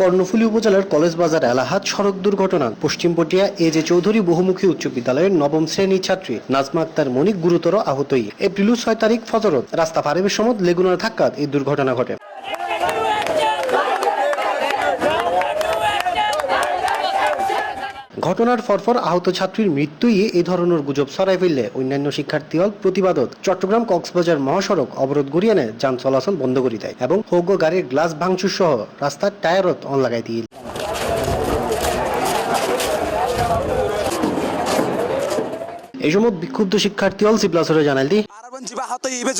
কর্ণফুলী উপজেলার কলেজ বাজার এলাহাত সড়ক দুর্ঘটনা। পশ্চিম পটিয়া এ জে চৌধুরী বহুমুখী উচ্চ বিদ্যালয়ের নবম শ্রেণির ছাত্রী নাজমা আক্তার মনিক গুরুতর আহতই। এপ্রিল ছয় তারিখ ফজরত। রাস্তা পারেবের সময় লেগুনার ধাক্কাত এই দুর্ঘটনা ঘটে। ঘটনার ফরফর আহত ছাত্রীর মৃত্যুই এই ধরনের গুজব ছড়াই ফেললে অন্যান্য শিক্ষার্থী হল প্রতিবাদত চট্টগ্রাম কক্সবাজার মহাসড়ক অবরোধ করিয়ে নেয় যান চলাচল বন্ধ করে দেয় এবং হৌগ গাড়ির গ্লাস ভাঙচুর সহ রাস্তার টায়ারত অন লাগাই দিয়ে এই সময় বিক্ষুব্ধ শিক্ষার্থী হল সিপ্লাসরে জানাল দি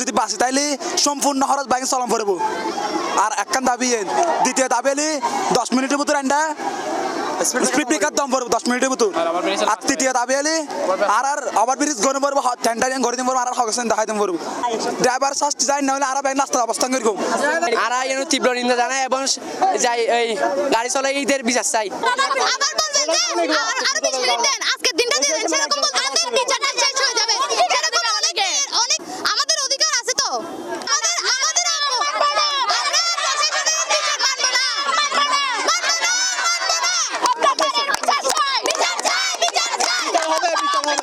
যদি বাসি তাইলে সম্পূর্ণ খরচ বাইক চলাম পড়ব আর একখান দাবি দ্বিতীয় দাবি দশ মিনিটের ভিতর এন্ডা স্পিড ব্রেকার দম পড়ব দশ মিনিটের ভিতর আর তৃতীয় দাবি এলি আর আর ওভার ব্রিজ গনে পড়ব টেন্ডার গড়ে দিন পড়ব আর হগসেন দেখাই দিন পড়ব ড্রাইভার শাস্তি যাই না হলে আর ব্যাগ রাস্তার অবস্থান করি। আর এর তীব্র নিন্দা জানায় এবং যাই এই গাড়ি চলে ঈদের বিচার চাই। আবার বলছেন যে আর আরও 20 মিনিট দেন আজকের দিনটা দেন সেরকম বলতে আমাদের বিচারটা শেষ হয়ে যাবে সেরকম অনেকে অনেক আমাদের অধিকার আছে তো আমাদের আমাদের আমরা প্রশাসনের বিচার মানব না মানব না মানব না মানব না বিচার চাই বিচার চাই বিচার চাই হবে বিচার হবে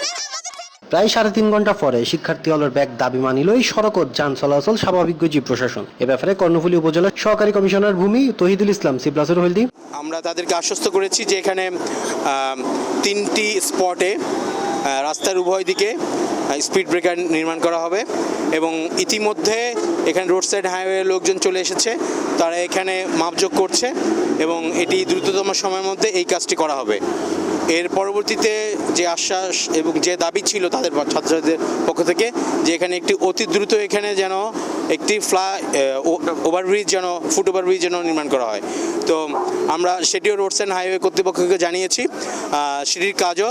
বিচার হবে প্রায় সাড়ে তিন ঘণ্টা পরে শিক্ষার্থী হলের ব্যাগ দাবি মানিলই সড়কত যান চলাচল স্বাভাবিক গজি প্রশাসন। এ ব্যাপারে কর্ণফুলী উপজেলার সহকারী কমিশনার ভূমি তহিদুল ইসলাম সিপ্লাসর হলদি। আমরা তাদেরকে আশ্বস্ত করেছি যে এখানে তিনটি স্পটে রাস্তার উভয় দিকে স্পিড ব্রেকার নির্মাণ করা হবে এবং ইতিমধ্যে এখানে রোড সাইড হাইওয়ে লোকজন চলে এসেছে। তারা এখানে মাপযোগ করছে এবং এটি দ্রুততম সময়ের মধ্যে এই কাজটি করা হবে। এর পরবর্তীতে যে আশ্বাস এবং যে দাবি ছিল তাদের ছাত্রছাত্রীদের পক্ষ থেকে, যে এখানে একটি অতি দ্রুত এখানে যেন একটি ফ্লাই ওভারব্রিজ যেন, ফুট ওভারব্রিজ যেন নির্মাণ করা হয়। তো আমরা সেটিও রোডস অ্যান্ড হাইওয়ে কর্তৃপক্ষকে জানিয়েছি। সেটির কাজও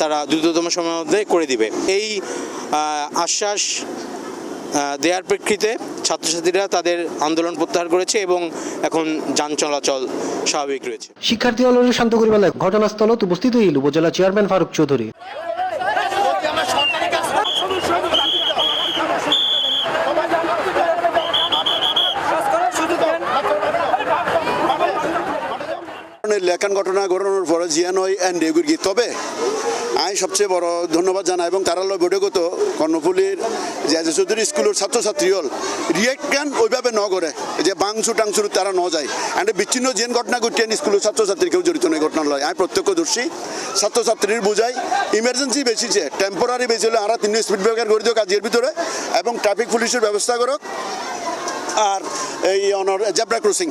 তারা দ্রুততম সময়ের মধ্যে করে দিবে। এই আশ্বাস আহ, দেওয়ার প্রেক্ষিতে ছাত্রছাত্রীরা তাদের আন্দোলন প্রত্যাহার করেছে এবং এখন যান চলাচল স্বাভাবিক রয়েছে। শিক্ষার্থী হলের শান্ত করিবার লাগে ঘটনাস্থলত উপস্থিত হইল উপজেলা চেয়ারম্যান ফারুক চৌধুরী। লেখান ঘটনা ঘটানোর পরে জিয়ান হয় এন্ড তবে আমি সবচেয়ে বড় ধন্যবাদ জানাই এবং তারা বৈঠকত কর্ণফুলির যে যে চৌধুরী স্কুলের ছাত্রছাত্রী হল রিয়েক্টান ওইভাবে ন করে যে বাংসু টাংসুর তারা ন যায়। এন্ড বিচ্ছিন্ন যেন ঘটনা ঘটিয়ে স্কুলের ছাত্রছাত্রী কেউ জড়িত নয় ঘটনা লয়। আমি প্রত্যক্ষদর্শী, ছাত্রছাত্রীর বুঝাই ইমার্জেন্সি বেশিছে টেম্পোরারি বেশি হলে আমরা তিন স্পিড ব্রেকার করে দিও কাজের ভিতরে এবং ট্রাফিক পুলিশের ব্যবস্থা করক। আর এই অনর জেব্রা ক্রসিং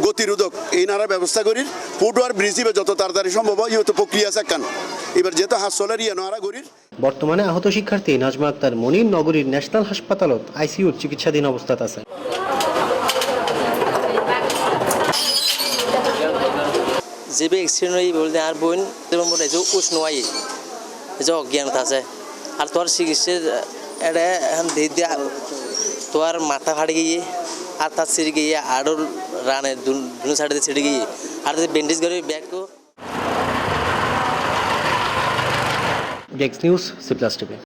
গতিরোধক এই নারা ব্যবস্থা করি ফুটওয়ার ব্রিজ যত তাড়াতাড়ি সম্ভব হয় ইহতো প্রক্রিয়া আছে কান এবার যেহেতু হাত চলের ইয়ে নারা করির। বর্তমানে আহত শিক্ষার্থী নাজমা আক্তার মনির নগরীর ন্যাশনাল হাসপাতালত আইসিইউর চিকিৎসাধীন অবস্থাত আছে। যেবে এক্সিডেন্ট হয়ে বলতে আর বোন যেমন বলে যে উস নোয়াই যে অজ্ঞানত আছে। আর তোর চিকিৎসা এটা এখন দিয়ে দিয়া তোর মাথা ফাটে গিয়ে আর তার ছিঁড়ে গিয়ে আরও রানে দুনো সাইডে ছিঁড়ে গিয়ে আর ব্যান্ডেজ করে ব্যাগ ডেক্স নিউজ সিপ্লাস টিভি